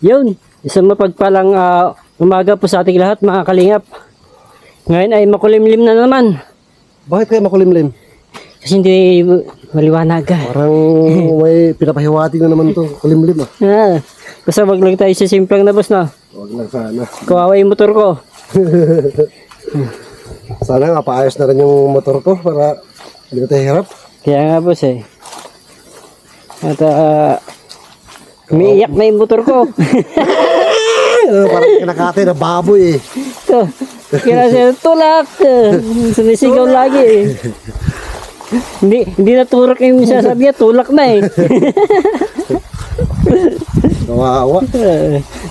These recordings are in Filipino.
Yun, isang mapagpalang ah, umaga po sa ating lahat mga kalingap. Ngayon ay makulimlim na naman. Bakit kaya makulimlim? Kasi hindi maliwanag. Parang may pinapahiwati na naman to. Kulimlim ah. Ah, basta wag lang tayo sa simplang na boss na. Huwag lang sana. Kawawa yung motor ko. Sana nga paayos na rin yung motor ko para hindi na tayo hirap. Kaya nga boss eh. At ah, umiiyak na yung motor ko. Parang kinakate na baboy eh. Ito, kaya siya tulak. Sumisigaw lagi eh. hindi, hindi na turak yung sasabi niya, tulak na eh. Kawawa.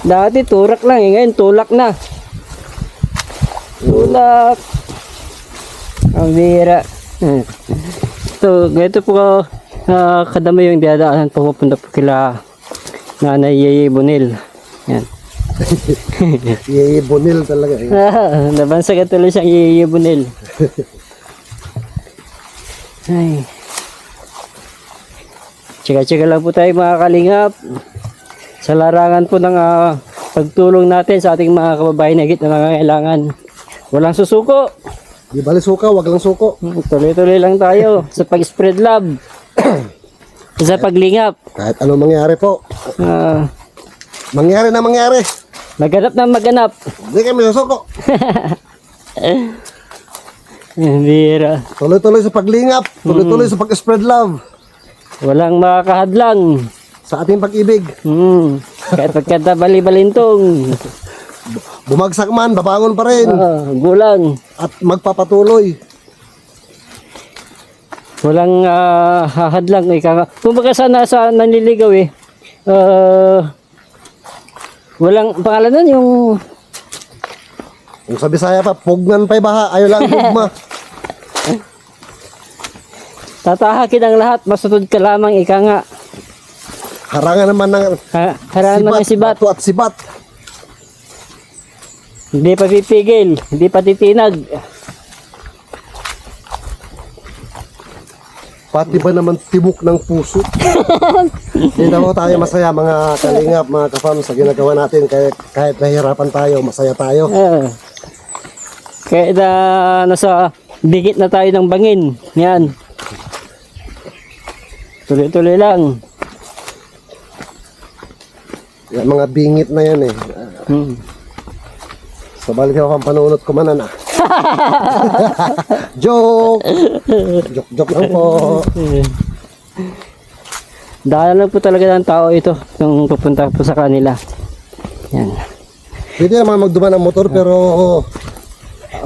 Dati turak lang eh, ngayon tulak na. Tulak. Ang bira. So, ganito po uh, kadama yung dadaanan po pupunta po kila Nanay Yeye Bonil. Yan. Iibonil talaga eh. Ah, nabansagan tuloy siyang Yeye Bonil. Ay. Tsika-tsika lang po tayo mga kalingap. Sa larangan po ng ah, pagtulong natin sa ating mga kababayan na higit na nangangailangan. Walang susuko. Di bali suka, wag lang suko. Tuloy-tuloy lang tayo sa pag-spread love. sa paglingap. Kahit ano mangyari po. Ah, Mangyari na mangyari. maganap na maganap. Hindi kami susuko. Bira. Tuloy-tuloy sa paglingap. Tuloy-tuloy sa pag-spread love. Walang makakahadlang. Sa ating pag-ibig. Hmm. Kahit pagkata bali-balintong. Bumagsak man, babangon pa rin. Ah, gulang. At magpapatuloy. Walang ah, hahadlang. Ika nga. Kumbaga sana sa nanliligaw eh. Ah, walang pangalan nun yung Kung sa Bisaya pa, pugnan pa'y baha. Ayaw lang gugma. tatahakin ang lahat. Masutod ka lamang. Ika nga. Harangan naman ng Ha, harangan mo ng sibat. bato at sibat. Hindi pa pipigil. Hindi pa titinag. Pati ba naman tibok ng puso? Hindi na tayo masaya mga kalingap, mga kafam sa ginagawa natin. Kahit, kahit nahihirapan tayo, masaya tayo. Ah. Kaya na nasa dikit na tayo ng bangin. Yan. Tuloy-tuloy lang. Yan, mga bingit na yan eh. Hmm. Sa balik ako ang panunot ko manan ah. joke! Joke, joke lang po. Dahil lang po talaga ng tao ito nung pupunta po sa kanila. Yan. Pwede naman magduman ng motor pero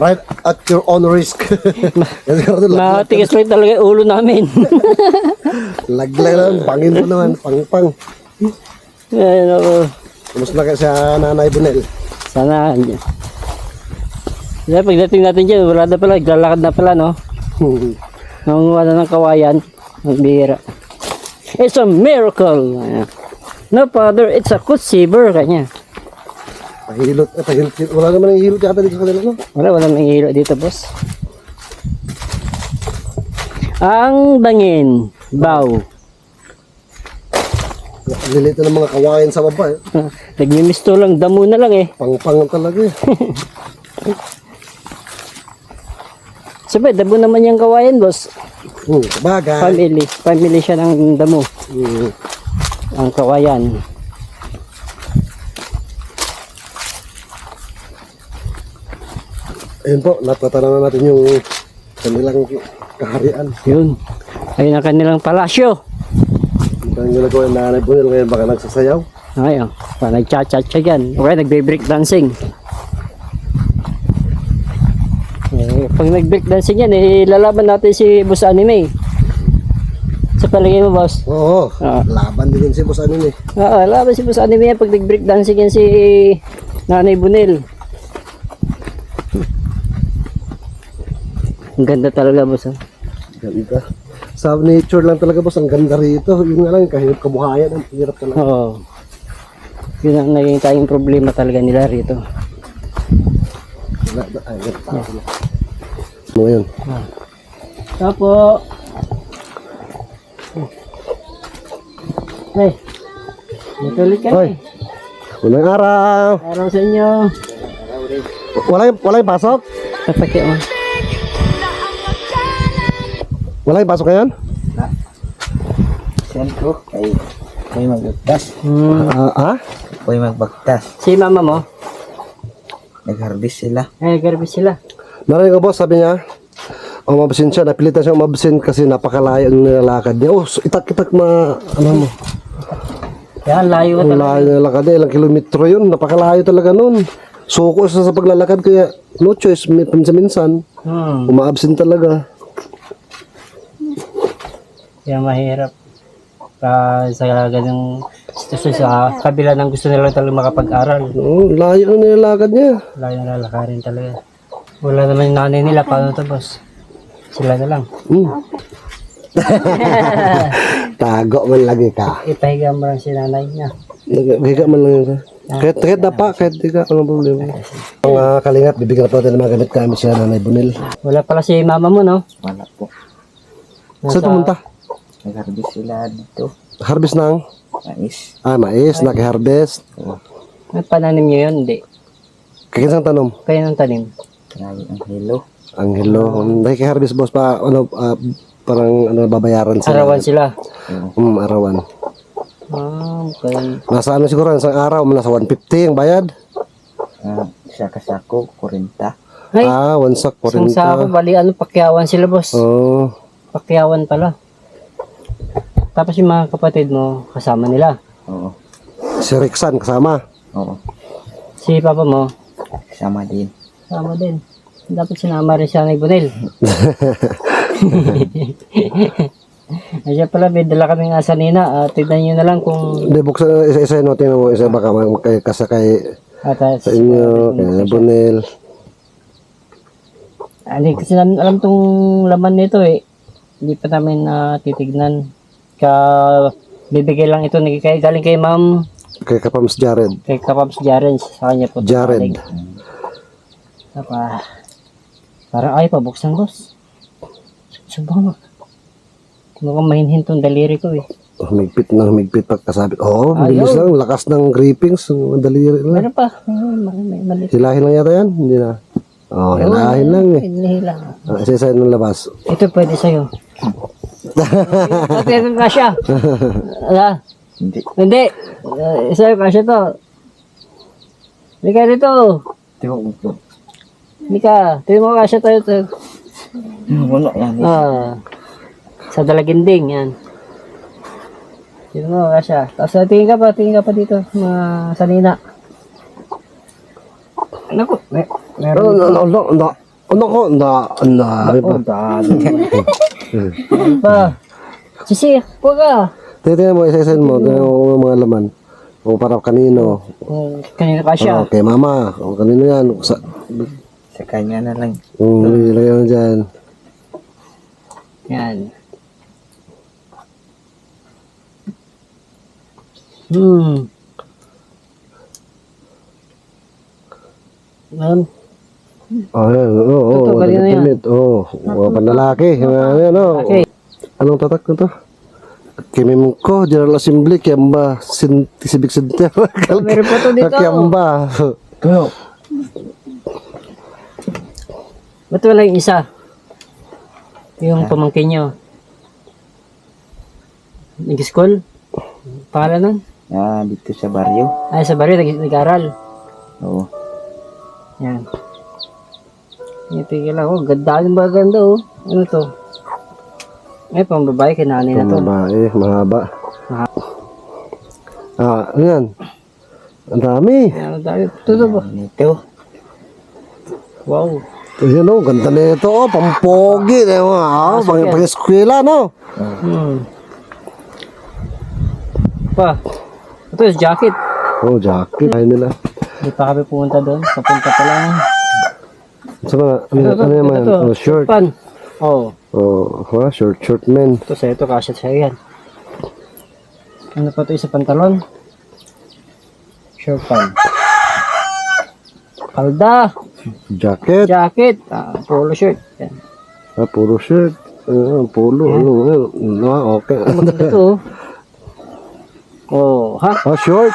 right at your own risk. Matigas rin talaga ulo namin. Laglag lang, pangin mo naman, pang-pang. Ayun ako. Kumusta na kasi nanay Bunel? Sana. Kaya pagdating natin dyan, wala na pala, naglalakad na pala, no? Nangunguha na ng kawayan. Nagbihira. It's a miracle. No, father, it's a good saver. Kanya. Pahilot, eh, pahilot. Wala naman ang hilot yata dito sa kanila, no? Wala, wala nang hilo dito, boss. Ang bangin. Bow. Lilito ng mga kawain sa baba, eh. Nagmimisto lang, damo na lang eh. Pang-pang talaga, eh. Sabi, damo naman yung kawayan, boss. Hmm, bagay. Family. Family siya ng damo. Hmm. Ang kawayan. Ayun po, natatanaw na natin yung kanilang kaharian. Yun. Ayun ang kanilang palasyo. Ang ginagawa ng nanay Bunel ngayon baka nagsasayaw. Ayun. Pa, nagchat-chat siya dyan. Okay, nagbe-break dancing. Eh, pag nag-break dancing yan, eh, lalaban natin si Boss Anime. Sa palagay mo, boss? Oo, Ah. laban din si Boss ano eh. Oo, laban si Boss Anime yan pag nag-break dancing yan si Nanay Bunel. Ang ganda talaga, boss. ah. Ganda. Sa nature lang talaga boss, ang ganda rito. Yun nga lang, kahirap kabuhayan, ang hirap talaga. Oo. Yun ang naging tayong problema talaga nila rito. Wala, ay, hirap pa. Ano yun? Tapo. Ay. Matuloy ka Hoy. eh. Unang araw. Araw sa inyo. Wala yung, wala yung pasok? Tapakya mo. Wala yung pasok ngayon? Siyan ko, ay may magbagtas. Hmm. Ah, ah? May magbagtas. Si mama mo? Nag-harvest sila. Eh, garbis sila. Narinig ko boss, sabi niya, umabsent siya, napilitan siya umabsent kasi napakalayo ng nilalakad niya. Oh, itak-itak ma, ano mo, Yan, layo ka ang talaga. layo ng nilalakad niya, ilang kilometro yun, napakalayo talaga nun. Suko siya sa paglalakad kaya no choice, mi- minsan-minsan, Hmm. umaabsent talaga. Kaya mahirap. Uh, sa ganung sitwasyon sa kabila ng gusto nila talaga makapag-aral. Oh, layo ng nilalakad niya. Layo na lalakarin talaga. Wala naman yung nanay nila, paano to boss? Sila na lang. Hmm. Tago man lagi ka. Ipahiga mo lang si nanay niya. Higa man lang yun. Kahit, kahit na pa, kahit higa, anong problema. Mga kalingap, bibigyan po natin ng mga gamit-gamit siya na Bunil. Wala pala si mama mo, no? Wala po. Saan pumunta? Nag-harvest sila dito. Harvest ng? Mais. Ah, mais, naki-harvest. May pananim niyo yun? Hindi. Kakinsang tanom? Kaya ng tanim. Kaya ang hilo. Ang hello. Naki-harvest boss pa, ano, ah, parang ano, babayaran sila. Arawan sila. Hmm, arawan. Ah, okay. Nasa ano siguro, sa araw, nasa 150 ang bayad. Uh, isa kasako, 40. Ay, Ah, one sack, isang 40. sako, bali ano, pakyawan sila, boss. Oh, Pakyawan pala. Tapos yung mga kapatid mo, kasama nila. Oo. si Rexan kasama. Oo. Si papa mo, Kasama din. Kasama din. Dapat sinama rin siya ng Ibonil. Asya pala, may dala kaming asanina. Uh, tignan nyo na lang kung Hindi, buksan, isa-isa no, tingnan mo, isa baka may- kay kasakay at uh, sa inyo, kay Bunil. Hindi kasi namin alam tong laman nito eh. Hindi pa namin na titignan. Ka bibigay lang ito ni kay galing kay Ma'am Kay Kapams Jared. kay Kapabs Jaren sa kanya po. Jared. Apa. Parang ay pabuksan boss. Subang. Mukhang mahinhin tong daliri ko eh. Humigpit na humigpit pagkasabit. Oo, oh, Ayaw. bilis lang. Lakas ng grippings. Ang Daliri lang. Meron pa. May mali. Hilahin lang yata yan? Hindi na. Oo, oh, hilahin lang eh. Hinihila. Ah, isa-isa ng labas. Ito pwede sa'yo. Ate, kang kasya. Ala. Hindi. Hindi. Uh, sa'yo kasya to. Hindi ka dito. Tiyo ko. Hindi ka. Tingnan mo kasya tayo. to. Wala yan. Ah. Sa dalaginding, yan. Tingnan mo kasya. Tapos tingin ka pa, tingin ka pa dito. Mga sanina. Naku, may, meron. Ano, ano, ano, ano, ano ko, na, na, Oh, dami. Meron pa. Sisi, huwag ka. Titingnan mo, isa-isa mo, tingnan mo mga laman. O para kanino. Kung kanina kasya. O, kay mama. O kanino yan. Sa, Sa kanya na lang. um, ilagay mo dyan. Yan. Hmm. Meron. Oh, yan. Oo, oo. Ito, kanina yan. damit. Oo, oh, panlalaki. Yan, oh. Okay. Anong tatak na to? Kimim ko, General Assembly, Kiamba, Civic Center. Meron pa to dito. Kiamba. Ba't wala yung isa? Yung pamangkin nyo. Nag-school? Pangalan nun? Ah, dito sa baryo. Ay, sa barrio, nag- nag-aral. Oo. Yan. Itigil ako. Ganda yung ba ganda oh. Ano to? Ay, pang babae, kay nanay na to. Babae, mahaba. Mahaba. Ah, ano yan? Ang dami. Yan, ang dami. Ito to ba? Nito. Wow. Ayan o, ganda na ito. Oh, pampogi. Eh, oh, pang, pang eskwela, no? Hmm. Pa. Ito is jacket. Oh, jacket. Ay nila. Hindi pa kami pumunta doon. Papunta pa lang. Sa mga, ano, ano yan, ito, man? ito. Oh, shirt. Pan. Oh. Oh, ha? Short, short men. Ito sa ito, kasya sa'yo yan. Ano pa ito, isa pantalon? Shirt pan. Kalda. Jacket. Jacket. Ah, polo shirt. Yan. Ah, puro shirt. Ah, polo. Ano, ano, ano, ah, okay. Ito. Oh, ha? ah, short.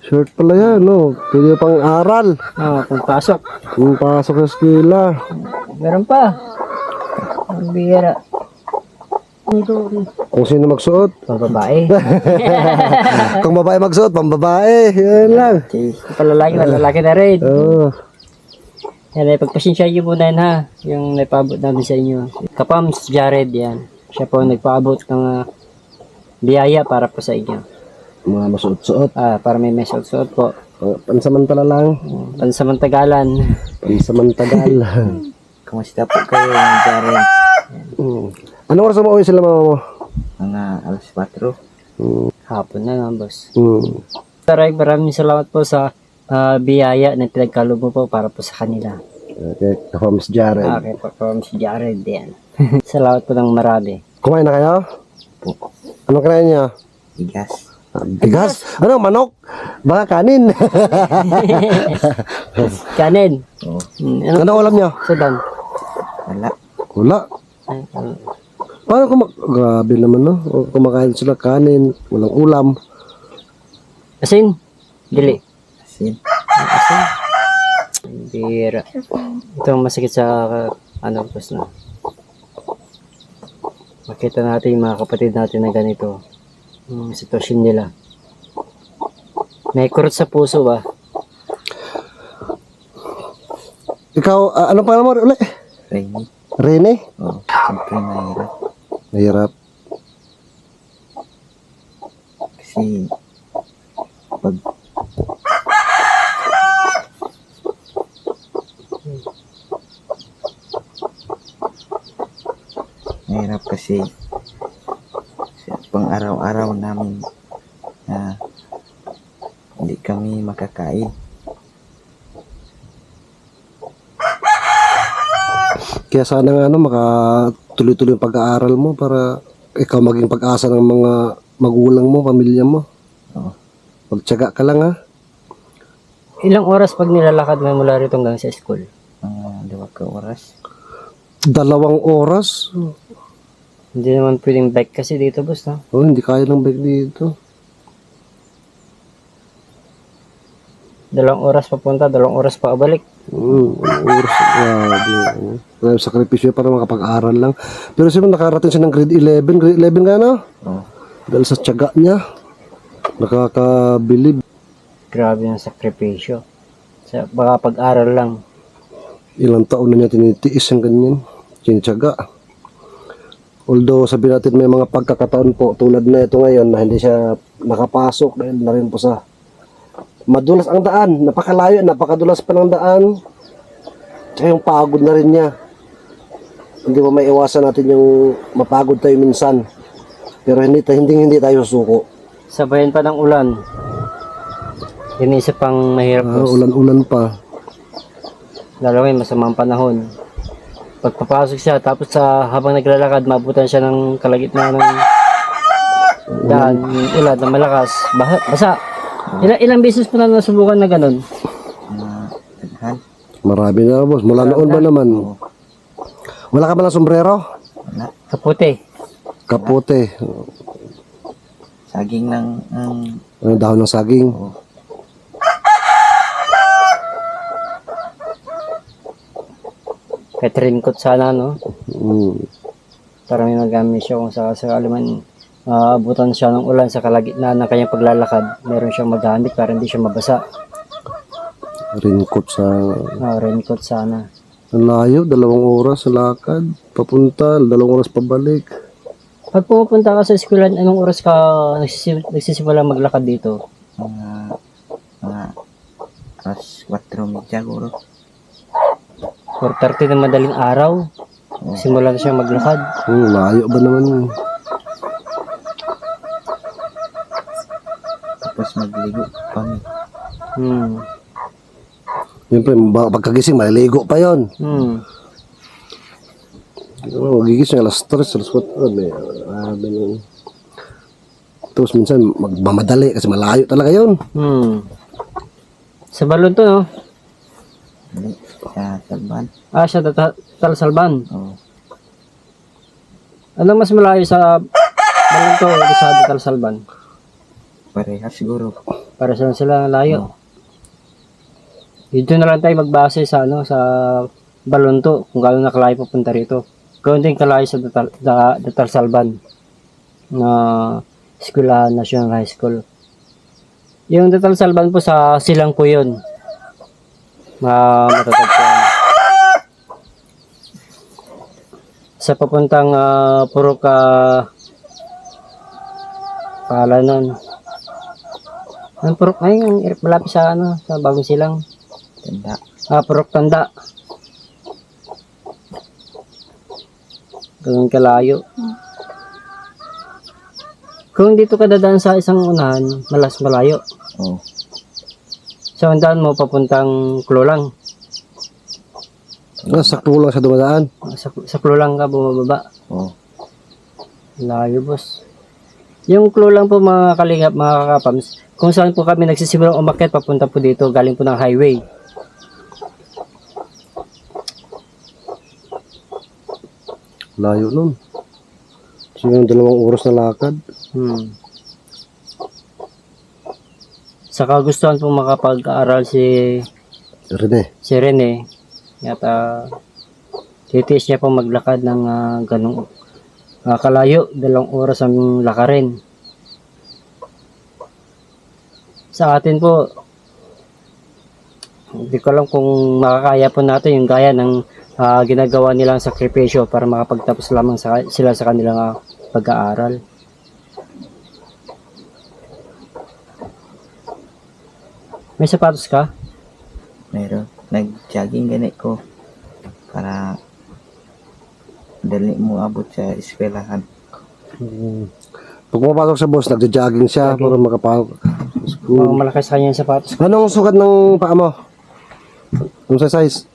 Shirt pala yan, no? Pwede pang aral. Ah, kung pasok. Kung pasok sa eskwela. Meron pa. Ang bihira. Kung sino magsuot. pang babae. Kung babae magsuot, pambabae. Yan lang. Palalaki, malalaki na rin. Oo. Yan, ay pagpasensya niyo muna yan ha. Yung naipabot namin sa inyo. Kapams Jared yan. Siya po ang nagpaabot ng ah, biyaya para po sa inyo. Mga masuot-suot. Ah, para may mesot-suot po. Uh, pansamantala lang. Pansamantagalan. Pansamantagal. Kumusta po kayo, Jaren? mm. Anong oras mo uwi sila mama mo? Mga alas 4. Mm. Hapon na nga, boss. Mm. Taray, maraming salamat po sa ah, biyaya na pinagkaloob mo po para po sa kanila. Okay, Miss Jared. Okay po, si Jared yan. salamat po ng marami. Kumain na kayo? Po. Anong kinain niya? Igas. Ah, Bigas? Ano, manok? Baka kanin. Kanin. Oo. Hmm, ano? ano ulam niya? Sudan. Wala. Wala. Ay, ano? Paano kumak... Grabe naman, no? Kumakain sila kanin, walang ulam. Asin? Dili. Asin. Asin? Bira. Ito ang masakit sa uh, ano boss na. Makita natin yung mga kapatid natin na ganito. Yung sitwasyon nila. May kurot sa puso ba? Ikaw, ah, anong pangalan mo ulit? Rainy. Rene? Oo. Siyempre mahirap. Mahirap. Kasi pag mahirap kasi sa pang araw-araw namin na hindi kami makakain. Kaya sana nga, ano, makatuloy-tuloy yung pag-aaral mo para ikaw maging pag-asa ng mga magulang mo, pamilya mo. Oo. Magtyaga ka lang, ha? Ilang oras pag nilalakad mo mula rito hanggang sa school? Mga dalawa ka oras. Dalawang oras. Hindi naman pwedeng bike kasi dito boss no? Oh, hindi kaya ng bike dito. Dalawang oras papunta, dalawang oras pa balik. Mm, oras. Grabe. Grabe, sakripisyo para makapag-aral lang. Pero sino nakarating siya ng grade 11. Grade 11 ka na? Oo. Dahil sa tiyaga niya. Nakakabilib. Grabe yung sakripisyo. Sa baka pag-aral lang. Ilang taon na niya tinitiis ang ganyan. Tinitiyaga. Although sabi natin may mga pagkakataon po tulad na ito ngayon na hindi siya nakapasok dahil na rin po sa madulas ang daan. Napakalayo, napakadulas pa ng daan. Tsaka yung pagod na rin niya. Hindi mo maiwasan natin yung mapagod tayo minsan. Pero hindi, hindi, hindi tayo susuko. Sabayan pa ng ulan. Yun isa pang mahirap Ah, boss. ulan-ulan pa. Lalo ngayon, masamang panahon. Pagpapasok siya, tapos sa habang naglalakad, mabutan siya ng kalagitnaan ng daan, yung ulan na malakas, basa. basa. Ilang, ilang beses po na nasubukan na ganun? Marami na boss. Mula noon ba naman? Wala ka ba ng sombrero? Wala. Kaputi. Kapote. Saging lang ang Ano, dahon ng saging. Kahit raincoat sana, no? Mm. Para may magamit siya kung sakasakali man maabutan siya ng ulan sa kalagitnaan ng kanyang paglalakad. Meron siyang magamit para hindi siya mabasa. Raincoat sa... Ah, raincoat sana. Ang layo, dalawang oras sa lakad. Papunta, dalawang oras pabalik. Pag pumupunta ka sa eskwelahan, anong oras ka nagsisim- nagsisimula maglakad dito? mga mga alas 4 media guro. 4.30 na madaling araw. Simula na siya maglakad. Hmm, layo ba naman yun? Tapos magligo kami. Hmm. Siyempre, pagkagising, maliligo pa yon. Hmm. Oh, gigising alas 3, alas 4. May, grabe nun. Tapos minsan, magmamadali kasi malayo talaga yon. Hmm. Sa balon to, no? Sa Salban. Ah, tata- Talsalban. Oo. Ano mas malayo sa balon to o sa Talsalban? Parehas siguro. Para saan sila layo. Dito na lang tayo magbase sa ano sa Balonto kung gaano nakalayo papunta rito. Kaunting kalayo sa Datal, da, Datal Salban na Eskwelahan National High School. Yung Datal Salban po sa Silang po yun. Ma matatagpuan. Sa papuntang uh, Purok uh, Palanan. Ang purok ay yung malapit sa ano, sa bagong silang. Tanda. Ah, purok tanda. Ganun kalayo. Kung dito ka dadaan sa isang unahan, malas malayo. Oo. Sa undahan mo papuntang Klulang. Ah, sakto lang sa dumadaan. Sa, sa Klulang ka bumababa. Oo. Layo, boss. Yung Klulang po mga kalingap, mga kakapams, kung saan po kami nagsisimulang umakyat papunta po dito, galing po ng highway. Layo nun. So yung dalawang oras na lakad. Hmm. Sa kagustuhan po makapag-aaral si Rene. si Rene at uh, titiis niya po maglakad ng ah, ganong ah, kalayo, dalawang oras ang lakarin. Sa atin po, hindi ko alam kung makakaya po natin yung gaya ng ah, ginagawa nilang sakripisyo para makapagtapos lamang sa, sila sa kanilang ah, pag-aaral. May sapatos ka? Meron. Nag-jogging ganit ko. Para dali mo abot sa eskwelahan. Pag pumapasok sa bus, nagja-jogging siya para makapasok sa Mga school. malakas sa kanya yung sapatos. Anong sukat ng paa mo? Anong sa size?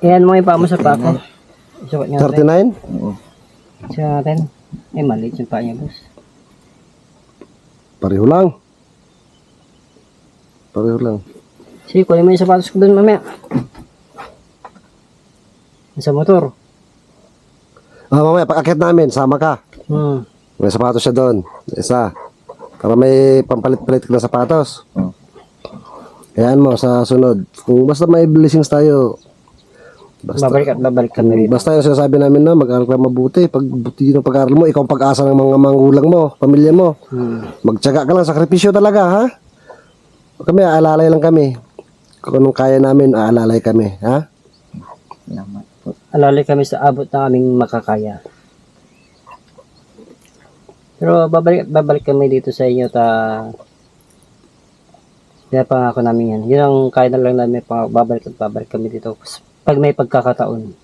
Iyan mo yung paa mo sa paa ko. Sukat nga natin. 39? Oo. Sukat natin. Eh, maliit yung paa niya, boss. Pareho lang. Pareho lang. Sige, kunin mo yung sapatos ko dun mamaya. Sa motor. Ah, mamaya, pag akit namin, sama ka. Hmm. May sapatos siya doon. Isa. Para may pampalit-palit ka na sapatos. Oo. Ayan mo, sa sunod. Kung basta may blessings tayo. Basta, Babalik at babalik ka na rin. basta yung sinasabi namin na mag-aaral ka mabuti. Pag buti ng pag-aaral mo, ikaw ang pag-asa ng mga mangulang mo, pamilya mo. Hmm. Magtyaga ka lang, sakripisyo talaga, ha? Kami, aalalay lang kami. Kung anong kaya namin, aalalay kami, ha? Salamat po. Alalay kami sa abot na aming makakaya. Pero babalik babalik kami dito sa inyo ta kaya pangako namin yan. Yun ang kaya na lang namin pang babalik at babalik kami dito pag may pagkakataon.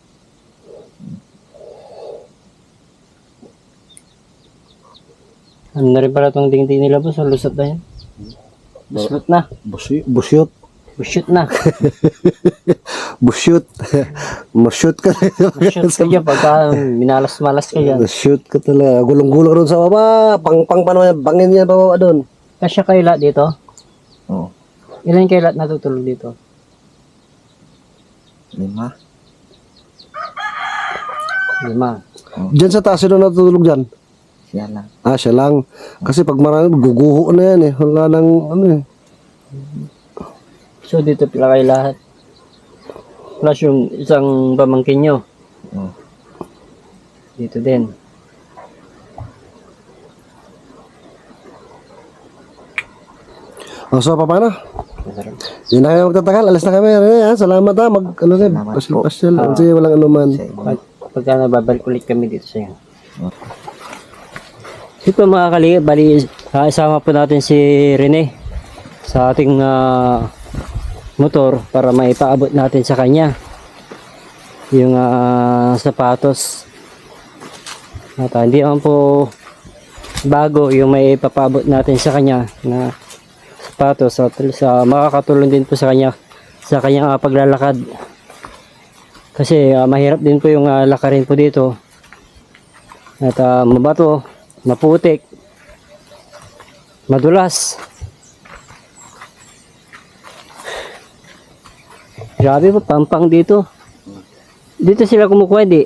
Ano na rin pala itong dingding nila boss? Ang lusot na yan. Lusot na. Busyot. Busyot. Lusot na. Busyot. Masyot ka. Lusot ka dyan pagka minalas-malas ka dyan. Shoot ka talaga. Gulong-gulong ron sa baba. Pang pang paano yan. Bangin yan baba doon. Kasya kayo lahat dito? Oo. Ilan kayo lahat natutulog dito? Lima. Lima. Diyan sa taas sino natutulog dyan? Siya lang. Ah, siya lang. Kasi pag marami, guguho na yan eh. Wala nang ano eh. So dito pala kayo lahat. Plus yung isang pamangkin nyo. Oo. Dito din. O, so, paano? Masarap. Hindi na kayo magtatagal. Alis na kami. Rene, ha? Salamat ha. Mag, ano rin, Salamat pasyal, po. pasyal. Kasi walang anuman. Pag, pagka nababalik ulit kami dito sa inyo. Ito mga kali, bali, ah, isama po natin si Rene sa ating ah, motor para maipaabot natin sa kanya yung ah, sapatos. At ah, hindi po bago yung may ipapabot natin sa kanya na sapatos at sa makakatulong din po sa kanya sa kanyang ah, paglalakad. Kasi ah, mahirap din po yung ah, lakarin po dito. At ah, mabato, maputik, madulas. Grabe po, pampang dito. Dito sila kumukuha, di?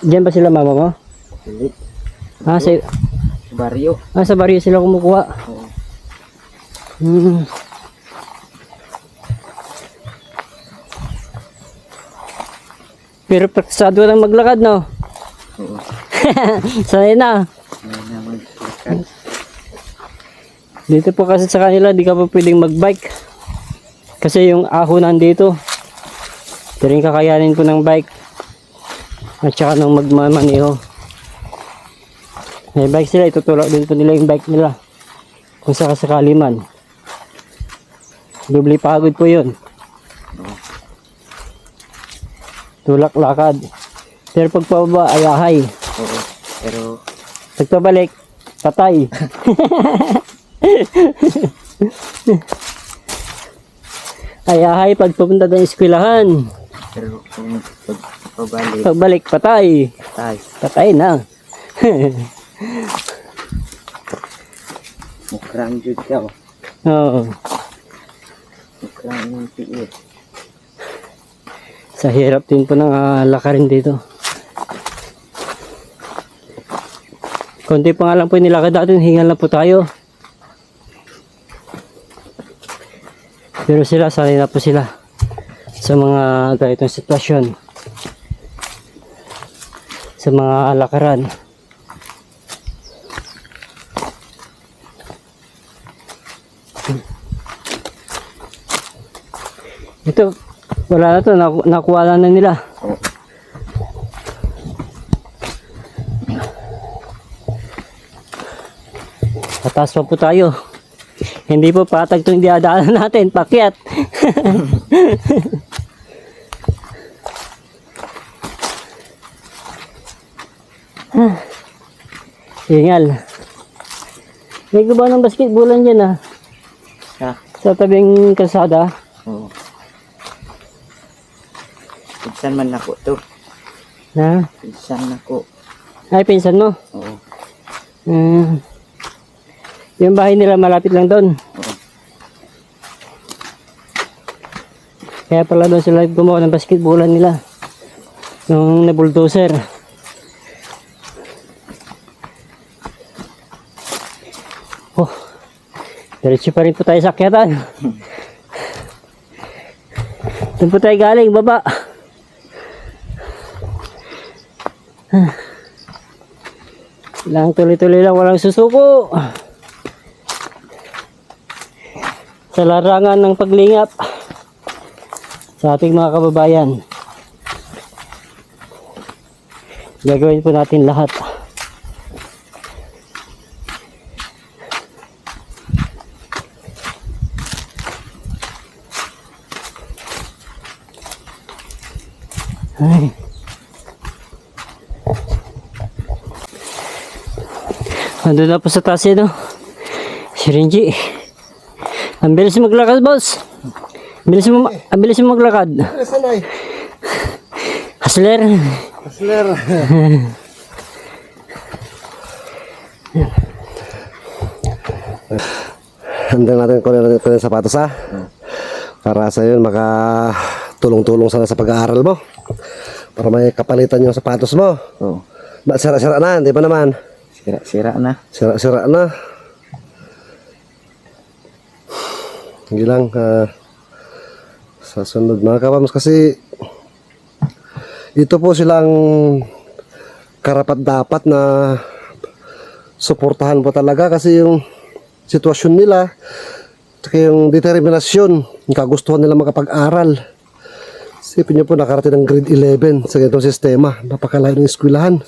Diyan ba sila mama mo? Hindi. Ah, sa, baryo. Ah, sa baryo sila kumukuha. Oo. Hmm. Pero praktisado lang maglakad, no? Oo. Sanay na. Ngayon na maglakad. Dito po kasi sa kanila, di ka pa pwedeng magbike. Kasi yung ahon nandito. Hindi rin kakayanin po ng bike. At saka nung magmamaniho. May bike sila, itutulak din po nila yung bike nila. Kung sakasakali man. Doble pagod po yun. Tulak lakad. Pero pag pababa, ayahay. Oo. Pero Pagpabalik, patay. ayahay pag pupunta ng eskwelahan. pero kung pag pabalik Pagbalik, patay. tayo. Patay na. Mukrang jud ka. oh. Oo. Mukrang yung tiit. Sa hirap din po ng ah, lakarin dito. Konti pa nga lang po yung nilakad natin, hingal na po tayo. Pero sila, sanay na po sila sa mga ganitong sitwasyon. Sa mga lakaran. Ito, wala na to, naku- nakuha na nila. Pataas pa po tayo. Hindi po patag itong diadaanan natin, pakyat. Hingal. May guba ng basketballan dyan ah. Ha? Sa tabing kalsada. Oo. Pinsan man ako to. Na? Pinsan ako. Ay, pinsan mo. Oo. Hmm. Yung bahay nila malapit lang doon. Oo. Kaya pala doon sila gumawa ng basketballan nila. Nung na-bulldozer. Oh. Diretso pa rin po tayo sa akyatan. Doon po tayo galing, baba. Lang tuloy-tuloy lang, walang susuko. Sa larangan ng paglingap sa ating mga kababayan. Gagawin po natin lahat. Ay. Ando na po sa taas eh, no? Si Renji. Ang bilis maglakad, boss. Ang bilis mo, ang bilis mo maglakad. Sanay. Hustler. Hustler. Handa natin kunin natin kunin sapatos ha. Para sa yun maka tulong-tulong sana sa pag-aaral mo. Para may kapalitan yung sapatos mo. Oo. Ba sira-sira na, hindi pa naman. Sira-sira na. Sira-sira na. Hindi lang ah, sa sunod mga kapams kasi ito po silang karapat dapat na suportahan po talaga kasi yung sitwasyon nila at yung determinasyon yung kagustuhan nila makapag-aral Isipin niyo po nakarating ng grade 11 sa ganitong sistema napakalayo ng eskwelahan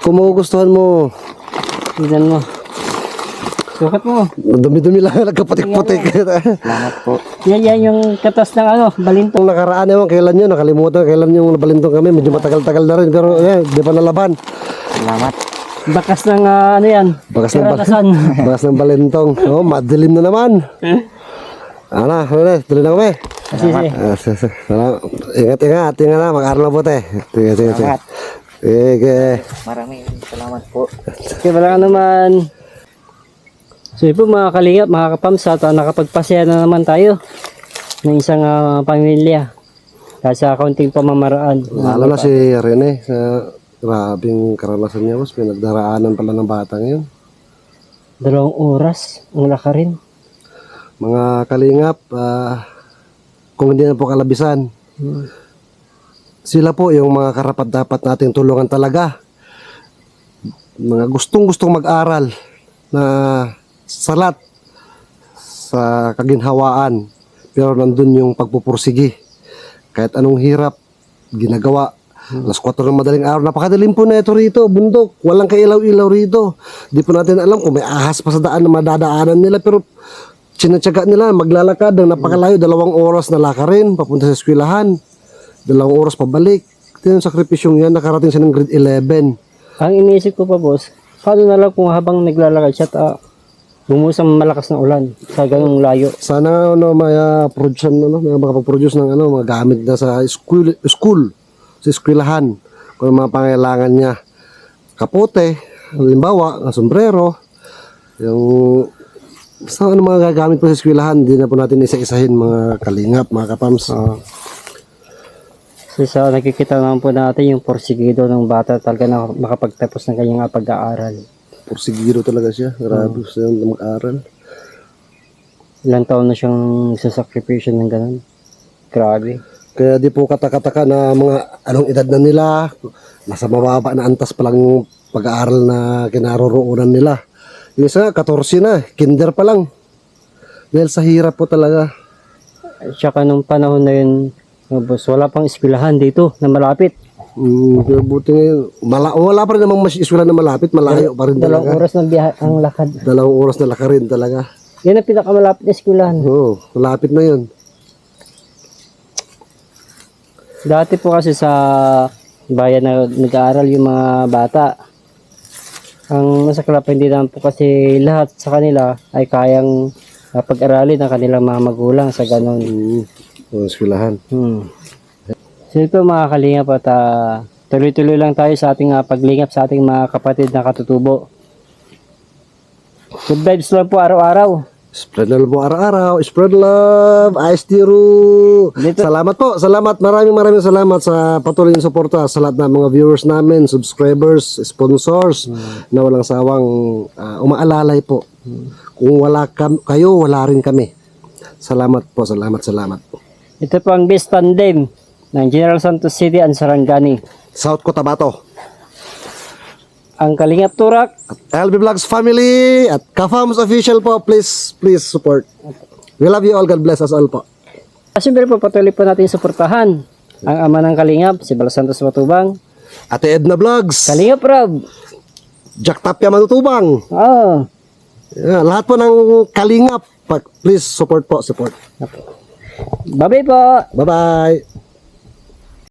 kung magugustuhan mo Tignan mo. Sukat mo. Dumi-dumi lang, nagkaputik-putik. Salamat po. Yan, yan yung katas ng ano, balintong. Nung nakaraan ewan, kailan yun, nakalimutan, kailan yung nabalintong kami, medyo matagal-tagal na rin, pero eh, di pa nalaban. Salamat. Bakas ng ah, ano yan. Bakas ng, Karanasan. bakas ng balintong. Oh, madilim na naman. Ano, ano na, tuloy na kami. Kasi, sige. Ah, s- s- salamat. Ingat, ingat, ingat na, mag-aaral na puti. Sige, sige, sige. Salamat. Sige. Maraming salamat po. Okay, wala ka naman. So yun po mga kalingap, mga kapams, at ah, na naman tayo ng isang ah, pamilya. Sa kaunting pamamaraan. Lalo na si Rene, sa grabing karanasan niya, mas pinagdaraanan pala ng bata ngayon. Dalawang oras. Ang laka rin. Mga kalingap, ah, kung hindi na po kalabisan, Hmm. sila po yung mga karapat dapat nating tulungan talaga. Mga gustong-gustong mag-aral na salat sa kaginhawaan pero nandun yung pagpupursigi. Kahit anong hirap, ginagawa. Alas 4 ng madaling araw, napakadilim po na ito rito, bundok. Walang kailaw-ilaw rito. Di po natin alam kung may ahas pa sa daan na madadaanan nila pero sinatsaga nila maglalakad ng napakalayo, dalawang oras na lakarin papunta sa eskwelahan. Dalawang oras pabalik. Ito yung sakripisyong yan, nakarating siya ng grade 11. Ang iniisip ko pa, boss, paano na lang kung habang naglalakad siya, ta, bumusa ang malakas na ulan sa ganung layo. Sana ano may uh, produce ano, may makapag-produce ng ano, mga gamit na sa school, school sa eskwelahan kung ano mga pangailangan niya. Kapote, halimbawa, ang sombrero, yung sa ano mga gagamit po sa eskwelahan, hindi na po natin isa-isahin mga kalingap, mga kapams. So, sa nakikita naman po natin yung porsigido ng bata talaga na makapagtapos ng kanyang pag-aaral. Porsigido talaga siya. Grabe siya mag-aral. Ilang taon na siyang sasakripisyo ng ganun. Grabe. Kaya di po katakataka na mga anong edad na nila, nasa mababa na antas pa lang pag-aaral na kinaroroonan nila. Yung isa, 14 na, kinder pa lang. Dahil sa hirap po talaga. At saka nung panahon na yun, wala pang eskwelahan dito na malapit. Mm, kaya buti ngayon, mala, wala pa rin namang mas eskwela na malapit, malayo pa rin Dalawang talaga. oras ng biyahe ang lakad. Dalawang oras na laka rin talaga. Yan ang pinakamalapit na eskwelahan. Oo, malapit na yun. Dati po kasi sa bayan na nag-aaral yung mga bata. Ang masaklap hindi naman po kasi lahat sa kanila ay kayang uh, pag-aralin ng kanilang mga magulang sa ganon. Mm, eskwelahan. Hmm. So ito mga kalingap at ah, tuloy-tuloy lang tayo sa ating ah, paglingap sa ating mga kapatid na katutubo. Good vibes lang po araw-araw. Spread love po araw-araw. Spread love. Ice Tiru. Dito- Salamat po. Salamat. Maraming maraming salamat sa patuloy na suporta sa lahat ng mga viewers namin, subscribers, sponsors na walang sawang ah, umaalalay po. Kung wala kam- kayo, wala rin kami. Salamat po. Salamat, salamat po. Ito po ang best tandem ng General Santos City and Sarangani. South Cotabato. Ang Kalingap Turak, LB Vlogs family at Kafams official po. Please, please support. We love you all. God bless us all po. Siyempre po patuloy po natin suportahan ang ama ng Kalingap, si Bala Santos Matubang. Ate Edna Vlogs. Kalingap Rob! Jack Tapia Matutubang. Oh, Yeah, lahat po ng kalingap, please support po, support. bye-bye po! Bye-bye.